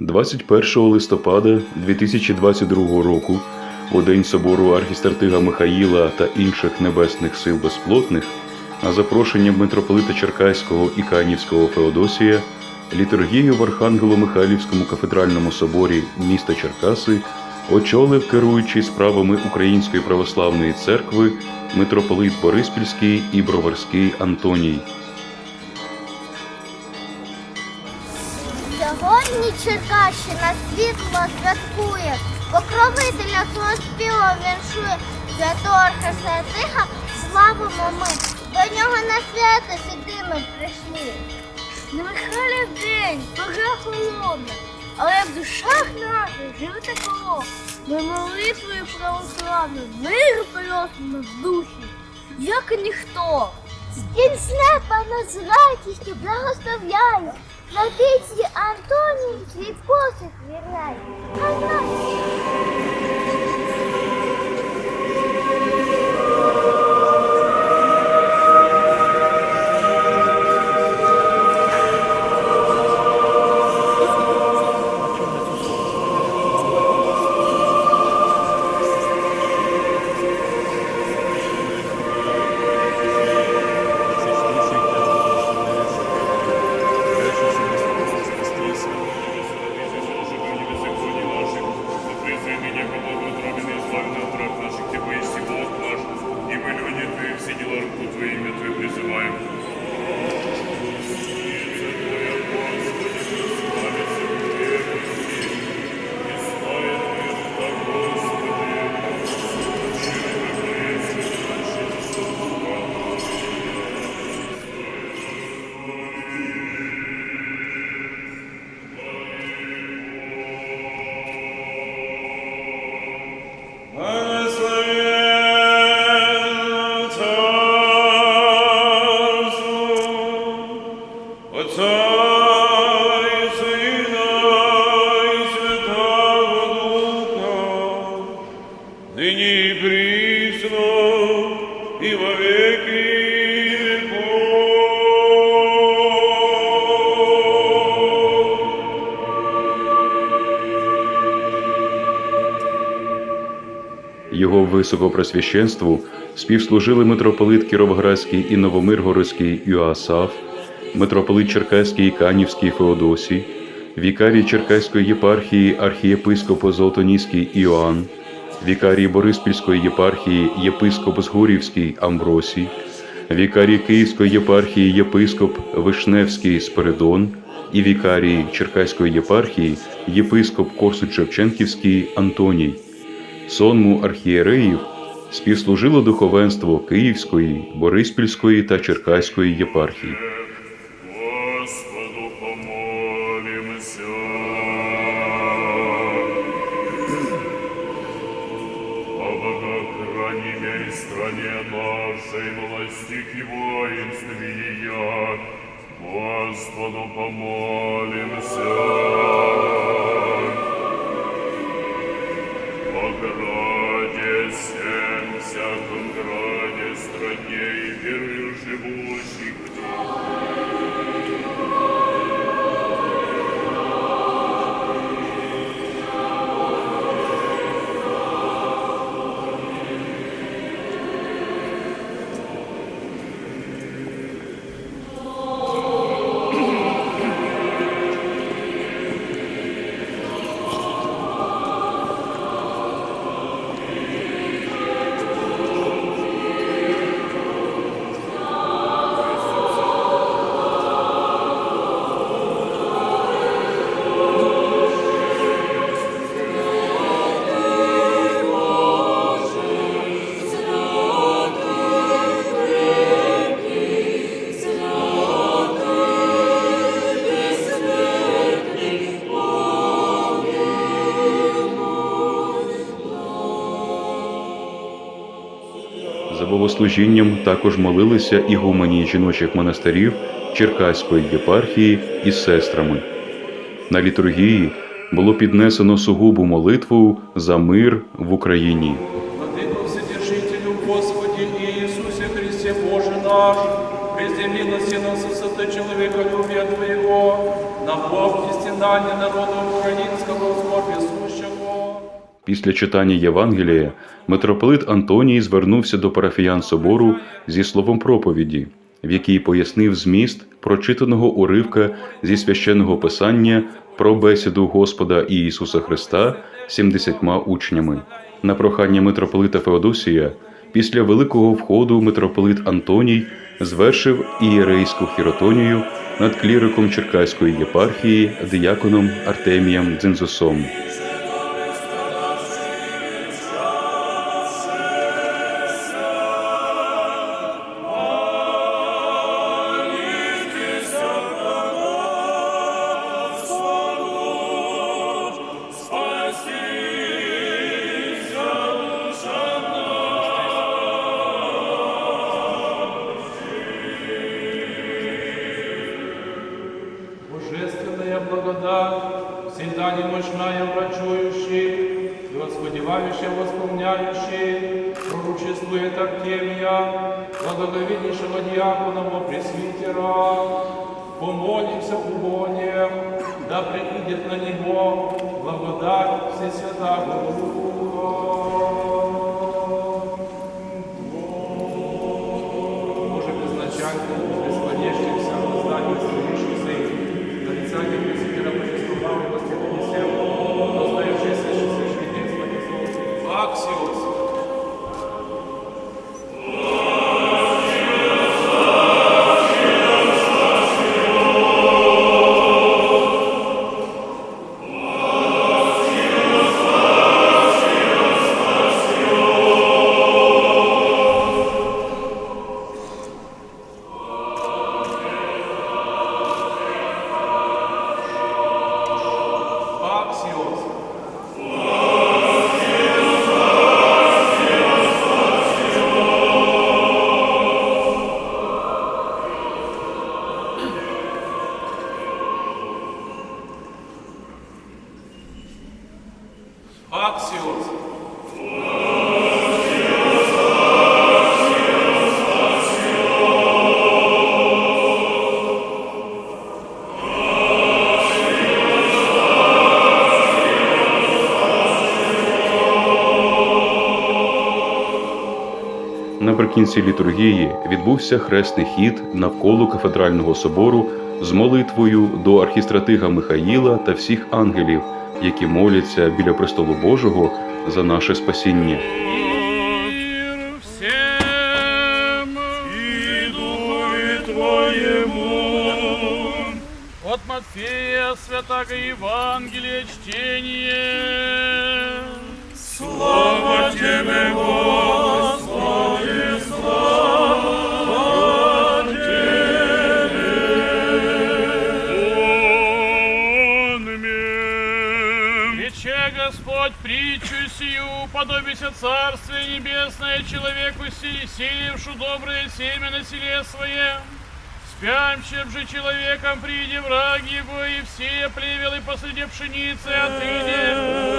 21 листопада 2022 року, у день собору архістратига Михаїла та інших небесних сил безплотних, на запрошення митрополита Черкаського і Канівського Феодосія, літургію в Архангело-Михайлівському кафедральному соборі міста Черкаси очолив керуючий справами Української православної церкви митрополит Бориспільський і Броварський Антоній. Черкащина світло святкує, покровителя свого співу віншує, святого архисатиха славимо ми, до нього на свято сюди ми прийшли. На Михайлів день, пора холодна, але в душах наших живе тепло. Ми молитвою православною мир просимо в душі, як і ніхто. Він слепа нас з радістю благословляє. На пісні Антоній свій вірняє. Високопресвященству співслужили митрополит Кіровоградський і Новомиргородський Юасаф, митрополит Черкаський і Канівський Феодосій, вікарій Черкаської єпархії архієпископ Золотоніський Іоанн, вікарій Бориспільської єпархії єпископ Згурівський Амвросій, вікарій Київської єпархії єпископ Вишневський Спиридон і вікарій Черкаської єпархії єпископ Корсунь-Шевченківський Антоній. Сонму архієреїв співслужило духовенство Київської, Бориспільської та Черкаської єпархій. богослужінням також молилися ігумені жіночих монастирів Черкаської єпархії із сестрами. На літургії було піднесено сугубу молитву за мир в Україні. Владыко Вседержителю Господи Иисусе Христе Боже наш, везде милости сильного высоты человеколюбия Твоего, на Бог и стенание народа украинского в скорбе сущего. Після читання Євангелія митрополит Антоній звернувся до парафіян собору зі словом проповіді, в якій пояснив зміст прочитаного уривка зі священного писання про бесіду Господа і Ісуса Христа з сімдесятьма учнями. На прохання митрополита Феодосія після великого входу митрополит Антоній звершив ієрейську хіротонію над кліриком Черкаської єпархії дияконом Артемієм Дзинзосом. Восходевающая восполняющий, пророчествует Артемия, благоговейнейшего диакона во пресвитера. Помолимся убогим, да приидет на него благодать Всесвятого Духа. Аксиос. Наприкінці літургії відбувся хресний хід навколо кафедрального собору з молитвою до архістратига Михаїла та всіх ангелів, які моляться біля престолу Божого за наше спасіння. От Матфея Святого Евангелия чтение. Слава Тебе, Господи, слава Тебе. Сию, подобися Царствие Небесное человеку, си- сеявшу доброе семя на селе своем. Спящим же человеком приди враг его, и все плевелы посреди пшеницы отыди.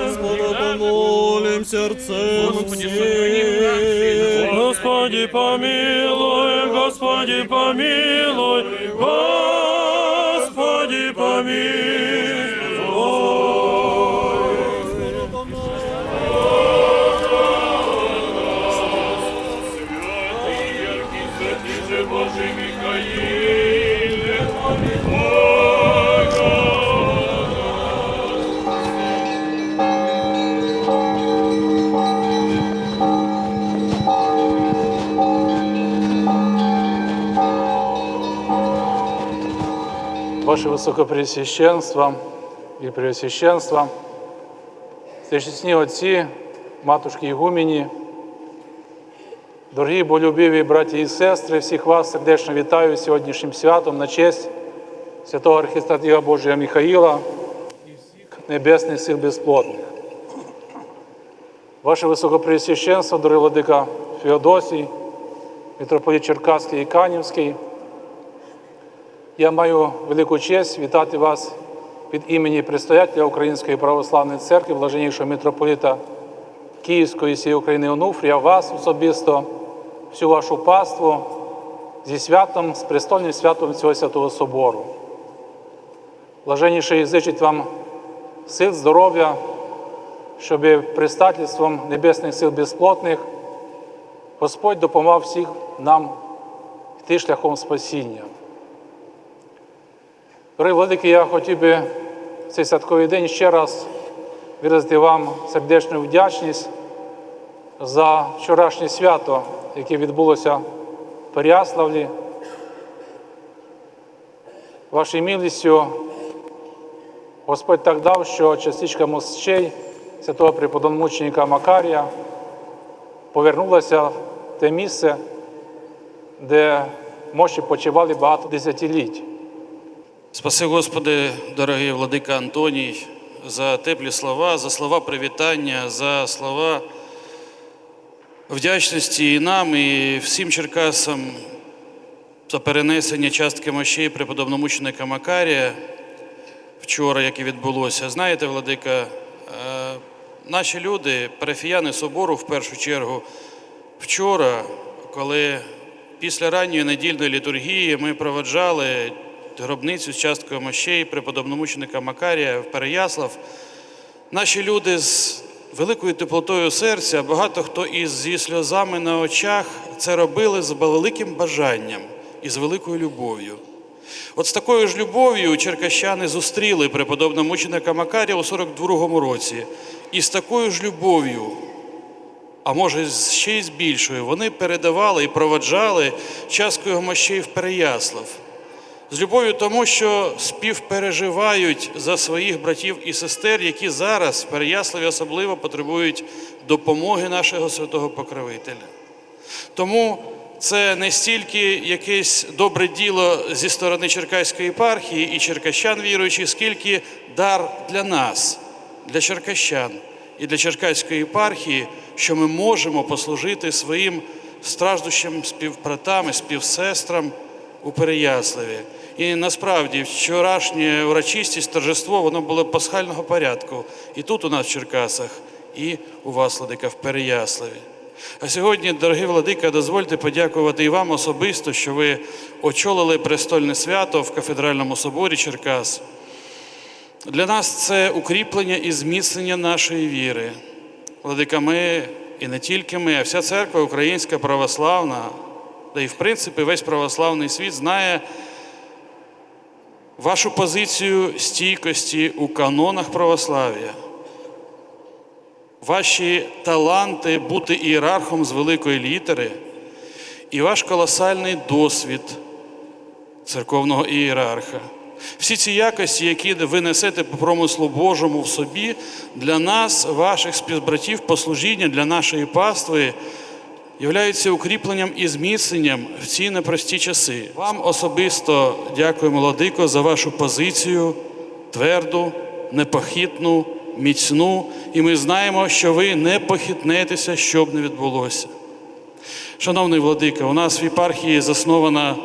Господа помолим сердцем Господи, сына. Господи помилуй, Господи помилуй, Ваше Високопреосвященство і Преосвященство, священні отці, матушки Ігумені, дорогі болюбиві браті і сестри, всіх вас сердечно вітаю сьогоднішнім святом на честь святого архістратига Божия Михаїла і всіх небесних сил безплотних. Ваше Високопреосвященство, дорогий владика Феодосій, митрополит Черкаський і Канівський, я маю велику честь вітати вас від імені предстоятеля Української православної церкви, блаженнішого митрополита Київської всієї України Онуфрія, вас особисто, всю вашу паству зі святом, з престольним святом цього Святого Собору. Блаженніший зичить вам сил, здоров'я, щоб предстательством небесних сил безплотних Господь допомагав всіх нам йти шляхом спасіння. Дорогі владики, я хотів би в цей святковий день ще раз виразити вам сердечну вдячність за вчорашнє свято, яке відбулося в Переяславлі. Вашою милістю Господь так дав, що частичка мощей святого преподомученика Макарія повернулася в те місце, де мощі почивали багато десятиліть. Спаси, Господи, дорогий владика Антоній, за теплі слова, за слова привітання, за слова вдячності і нам, і всім черкасам за перенесення частки мощей преподобномученика Макарія вчора, яке відбулося. Знаєте, владика, е, наші люди, парафіяни собору в першу чергу, вчора, коли після ранньої недільної літургії ми проведжали гробницю з часткою мощей преподобномученика Макарія в Переяслав, наші люди з великою теплотою серця, багато хто із зі сльозами на очах це робили з великим бажанням і з великою любов'ю. От з такою ж любов'ю черкащани зустріли преподобномученика Макарія у 42-му році. І з такою ж любов'ю а може ще й з більшою, вони передавали і проваджали часткою мощей в Переяслав. З любов'ю тому, що співпереживають за своїх братів і сестер, які зараз в Переяславі особливо потребують допомоги нашого святого покровителя. Тому це не стільки якесь добре діло зі сторони Черкаської єпархії і черкащан віруючих, скільки дар для нас, для черкащан і для Черкаської єпархії, що ми можемо послужити своїм страждущим співбратам і співсестрам у Переяславі. І насправді вчорашнє урочистість, торжество, воно було пасхального порядку. І тут у нас в Черкасах, і у вас, Владика, в Переяславі. А сьогодні, дорогі владика, дозвольте подякувати і вам особисто, що ви очолили престольне свято в кафедральному соборі Черкас. Для нас це укріплення і зміцнення нашої віри. Владика, ми і не тільки ми, а вся церква українська православна, та й в принципі весь православний світ знає вашу позицію стійкості у канонах православ'я, ваші таланти бути ієрархом з великої літери і ваш колосальний досвід церковного ієрарха. Всі ці якості, які ви несете по промислу Божому в собі, для нас, ваших співбратів по служіння, для нашої пастви, являються укріпленням і зміцненням в ці непрості часи. Вам особисто дякуємо, Владико, за вашу позицію тверду, непохитну, міцну, і ми знаємо, що ви не похитнетеся, що б не відбулося. Шановний владика, у нас в єпархії заснована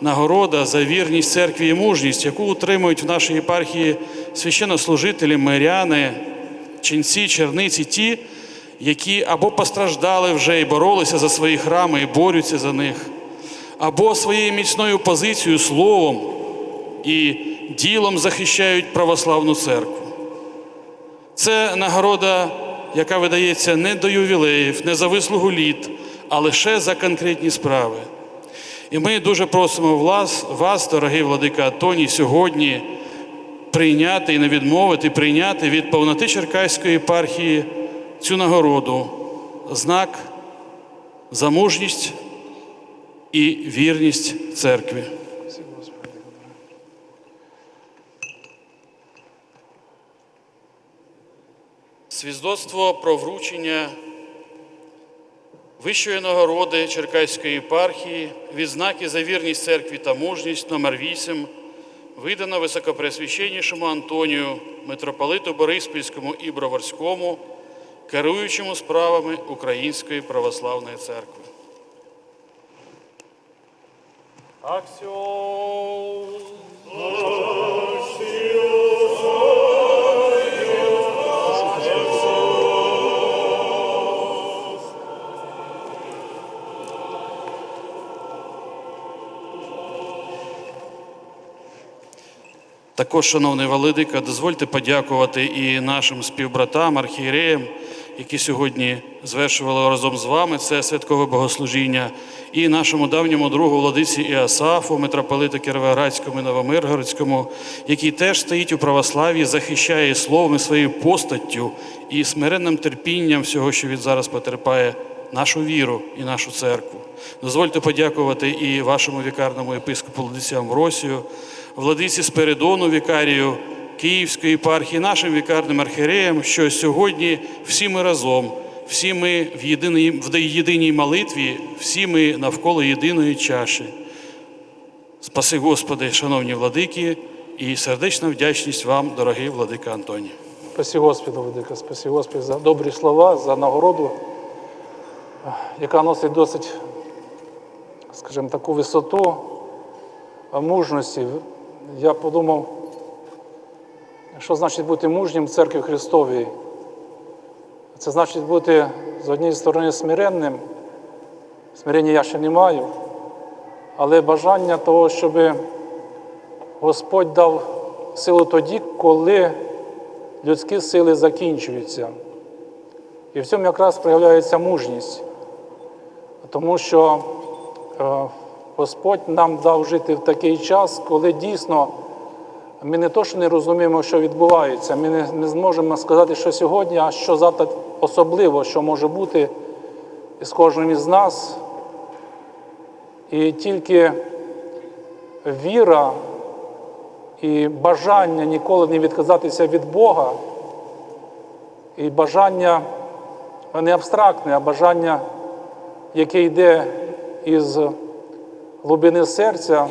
нагорода за вірність церкві і мужність, яку утримують в нашій єпархії священнослужителі, миряни, ченці, черниці, ті, які або постраждали вже і боролися за свої храми і борються за них, або своєю міцною позицією, словом і ділом захищають православну церкву. Це нагорода, яка видається не до ювілеїв, не за вислугу літ, а лише за конкретні справи. І ми дуже просимо вас, вас, дорогий владика Атоній, сьогодні прийняти і не відмовити, прийняти від повноти Черкаської єпархії цю нагороду, знак за мужність і вірність церкві. Свідоцтво про вручення Вищої нагороди Черкаської єпархії, відзнаки за вірність церкві та мужність номер 8 видано високопресвященнішому Антонію, митрополиту Бориспільському і Броварському, керуючому справами Української православної церкви. Також, шановний Валидика, дозвольте подякувати і нашим співбратам, архієреям, які сьогодні звершували разом з вами це святкове богослужіння, і нашому давньому другу владиці Іасафу, митрополиту Кіровоградському і Новомиргородському, який теж стоїть у православі, захищає словом і своєю постаттю і смиренним терпінням всього, що він зараз потерпає, нашу віру і нашу церкву. Дозвольте подякувати і вашому вікарному єпископу Владиці Амвросію, владиці Спиридону, вікарію Київської єпархії, нашим вікарним архієреям, що сьогодні всі ми разом, всі ми в єдиній, в єдиній молитві, всі ми навколо єдиної чаші. Спаси Господи, шановні владики, і сердечна вдячність вам, дорогий владика Антоній. Спасі Господу, Владика, спасі Господи за добрі слова, за нагороду, яка носить досить, скажімо, таку висоту мужності. Я подумав, що значить бути мужнім в церкві Христовій. Це значить бути з однієї сторони смиренним. Смирення я ще не маю, але бажання того, щоб Господь дав силу тоді, коли людські сили закінчуються. І в цьому якраз проявляється мужність, тому що е, Господь нам дав жити в такий час, коли дійсно ми не то, що не розуміємо, що відбувається, ми не, не зможемо сказати, що сьогодні, а що завтра особливо, що може бути з кожним із нас. І тільки віра і бажання ніколи не відказатися від Бога, і бажання не абстрактне, а бажання, яке йде із глибини серця,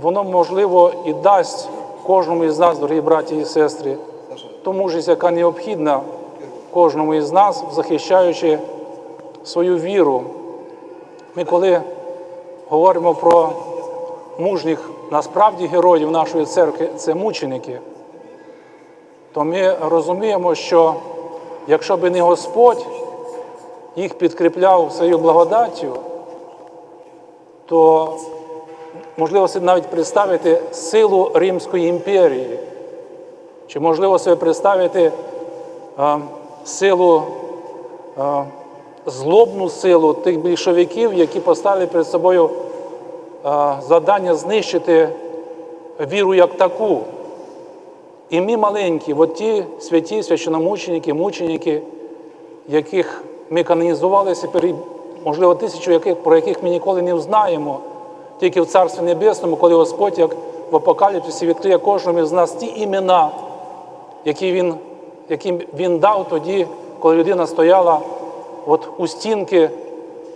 воно можливо і дасть кожному із нас, дорогі браті і сестри, ту мужність, яка необхідна кожному із нас, захищаючи свою віру. Ми коли говоримо про мужніх насправді героїв нашої церкви це мученики, то ми розуміємо, що якщо би не Господь їх підкріпляв своєю благодаттю, то можливо собі навіть представити силу Римської імперії, чи можливо собі представити а, силу, а, злобну силу тих більшовиків, які поставили перед собою а, завдання знищити віру як таку. І ми маленькі, от ті святі священомученики, мученики, яких ми канонізувалися, можливо, тисячу, яких, про яких ми ніколи не знаємо, тільки в Царстві Небесному, коли Господь, як в Апокаліпсисі, відкриє кожному з нас ті імена, які він, які він дав тоді, коли людина стояла от у стінки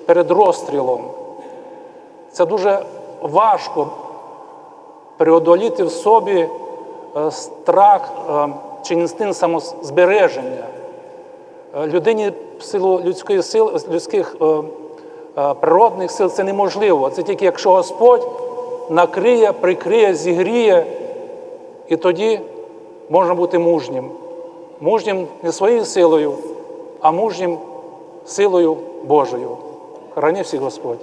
перед розстрілом. Це дуже важко преодоліти в собі е, страх е, чи інстинкт самозбереження. Е, Людині в силу людської сил, людських природних сил це неможливо. Це тільки якщо Господь накриє, прикриє, зігріє, і тоді можна бути мужнім. Мужнім не своєю силою, а мужнім силою Божою. Храни всіх Господь.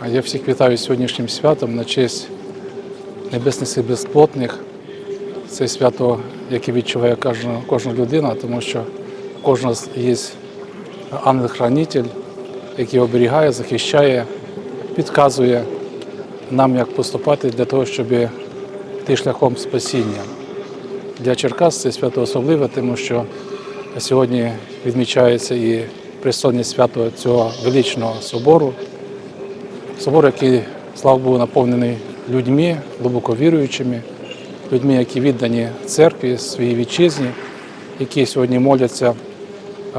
А Я всіх вітаю сьогоднішнім святом на честь небесних сил безплотних. Це свято, яке відчуває кожна, кожна людина, тому що у є ангел-хранитель, який оберігає, захищає, підказує нам, як поступати для того, щоб йти шляхом спасіння. Для Черкас це свято особливе, тому що сьогодні відмічається і престольне свято цього величного собору. Собор, який, слава Богу, наповнений людьми, глибоко віруючими, людьми, які віддані церкві, своїй вітчизні, які сьогодні моляться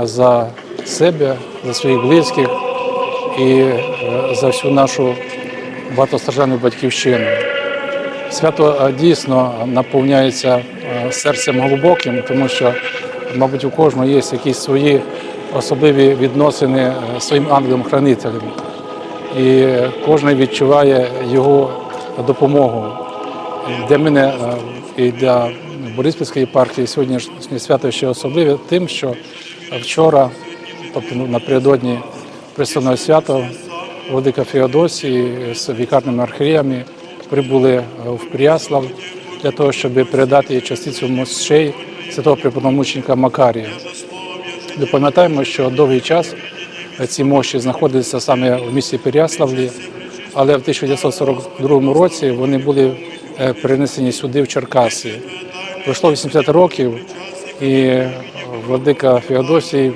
за себе, за своїх близьких і е, за всю нашу багатостраждальну батьківщину. Свято е, дійсно наповняється е, серцем глибоким, тому що, мабуть, у кожного є якісь свої особливі відносини зі своїм ангелом-хранителем і кожен відчуває його допомогу. Для мене е, і для Бориспільської єпархії сьогоднішнє свято ще особливе тим, що вчора, тобто ну, напередодні престольного свята, Владика Феодосій з вікарними архієрами прибули е, в Пряслав для того, щоб передати частицю мощей святого преподомученика Макарія. Ми пам'ятаємо, що довгий час ці мощі знаходилися саме в місті Переяславлі, але в 1942 році вони були перенесені сюди, в Черкаси. Пройшло 80 років, і владика Феодосій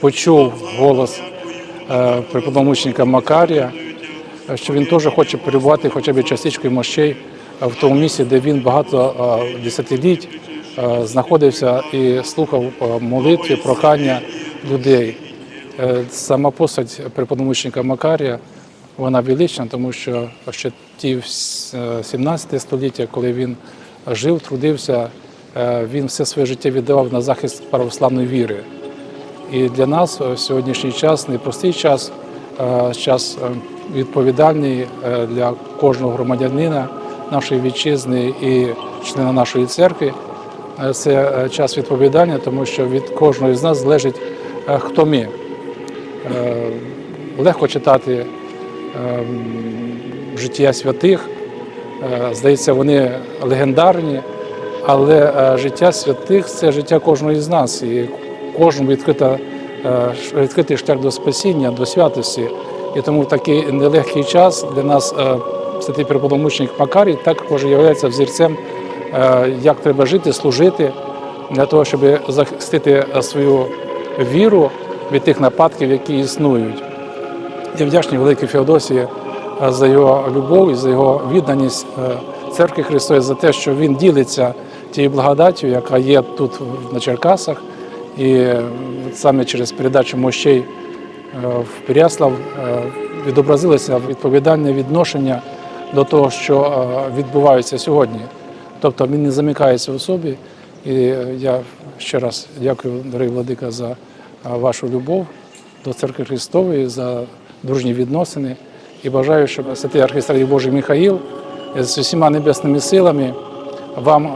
почув голос е, преподомученика Макарія, е, що він теж хоче перебувати хоча б частичкою мощей е, в тому місці, де він багато е, десятиліть е, знаходився і слухав е, молитви, прохання людей. Е, Сама постать преподомученика Макарія, вона велична, тому що ще ті в с- е, 17 століття, коли він жив, трудився, е, він все своє життя віддавав на захист православної віри. І для нас в сьогоднішній час непростий час, е, час е, відповідальний е, для кожного громадянина нашої вітчизни і члена нашої церкви. Е, Це е, час відповідання, тому що від кожного з нас залежить, е, хто ми. Е, Легко читати е, життя святих. Е, Здається, вони легендарні, але е, життя святих це життя кожного із нас. І кожному відкрита, е, відкритий шлях до спасіння, до святості. І тому в такий нелегкий час для нас святий преподомученик Макарій також є взірцем, як треба жити, служити для того, щоб захистити свою віру від тих нападків, які існують. Я вдячний великій Феодосії е, за його любов і за його відданість е, церкві Христової, за те, що він ділиться тією благодаттю, яка є тут на Черкасах, і е, саме через передачу мощей в Переяслав відобразилося відповідальне відношення до того, що відбувається сьогодні. Тобто він не замикається в собі. І я ще раз дякую, дорогий владика, за вашу любов до церкви Христової, за дружні відносини. І бажаю, щоб святий архістратій Божий Михаїл з усіма небесними силами вам е,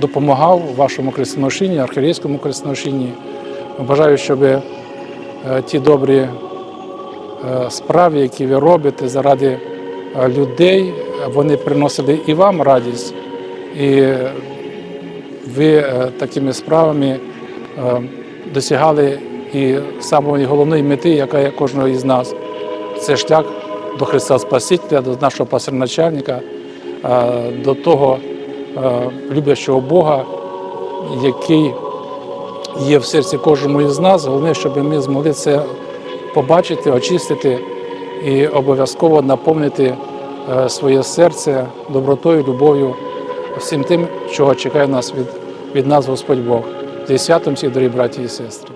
допомагав у вашому хрестоношінні, архірейському хрестоношінні. Бажаю, щоб е, ті добрі е, справи, які ви робите заради людей, вони приносили і вам радість, і ви такими справами досягали і самої головної мети, яка є кожного із нас. Це шлях до Христа Спасителя, до нашого пасерначальника, до того люблячого Бога, який є в серці кожному із нас. Головне, щоб ми змогли це побачити, очистити і обов'язково наповнити е, своє серце добротою, любов'ю, всім тим, чого чекає нас від, від нас Господь Бог. Зі святом всіх, дорогі браті і сестри.